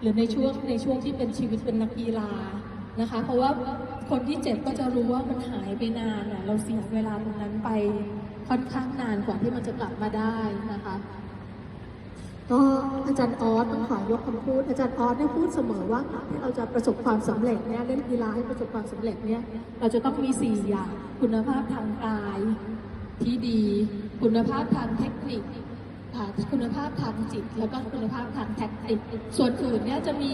หรือในช่วงในช่วงที่เป็นชีวิตเป็นนักกีฬานะคะ เพราะว่าคนที่เจ็บก็จะรู้ว่ามันหายไปนานอะเราเสียเวลาตรงนั้นไปค่อนข้างนานกว่าที่มันจะกลับมาได้นะคะ ก็อาจารย์ออสต้องขอยกคำพูด อาจารย์ออสได้พูดเสมอว่าที่เราจะประสบความสำเร็จเนี่ยเล่นกีฬาให้ประสบความสำเร็จเนี่ยเราจะต้องมี4อย่างคุณภาพทางกายที่ดี คุณภาพทางเทคนิค คุณภาพทางจิต แล้วก็คุณภาพทางแท็กติกส่วนอื่นเนี่ยจะมี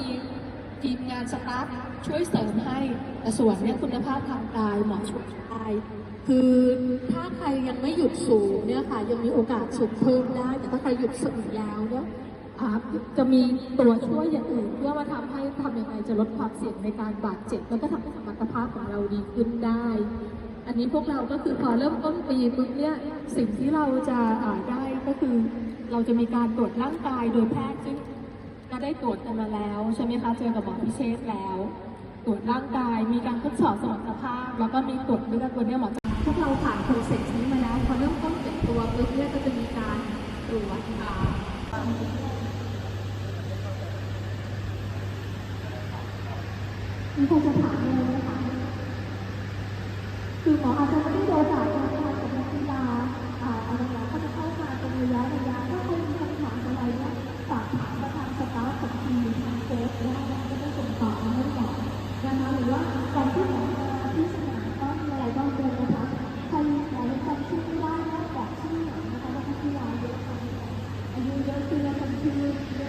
ทีมงานสตาฟช่วยเสริมให้แต่ส่วนเนี่ยคุณภาพทางกายหมอช่วยได้คือถ้าใครยังไม่หยุดสูงเนี่ยค่ะยังมีโอกาสสูงเพิ่มได้ แต่ถ้าใครหยุดสูงยาวเนี่ยจะมีตัวช่วยอย่างอื่น เพื่อมาทำให้ทำยังไงจะลดความเสี่ยงในการบาดเจ็บ แล้วก็ทำให้สมรรถภาพของเราดีขึ้นได้ อันนี้พวกเราก็คือพอเริ่มต้นปีปุ๊บเนี่ยสิ่งที่เราจะได้ก็คือ เราจะมีการตรวจร่างกายโดยแพทย์ซึ่งก็ได้ตรวจกันมาแล้วใช่ไหมคะ เจอกับหมอพิเชษแล้ว ตรวจร่างกายมีการทดสอบสมรรถภาพ แล้วก็มีตรวจเลือดตัวเนี้ยหมอจะพวกเราผ่านโปรเซสนี้มาแล้วพอเริ่มต้นเก็บตัวปุ๊บเนี่ยก็จะมีการตรวจค่ะมีใครจะถามอะไรไหมคะคะ ว่าวันที่ไหนที่สนามก็มีอะไรบ้างเดินนะคะใครหลายคนชื่อไม่ได้นอกชื่อนะคะว่าพัทยาเยอะอายุเยอะคือคนชื่อ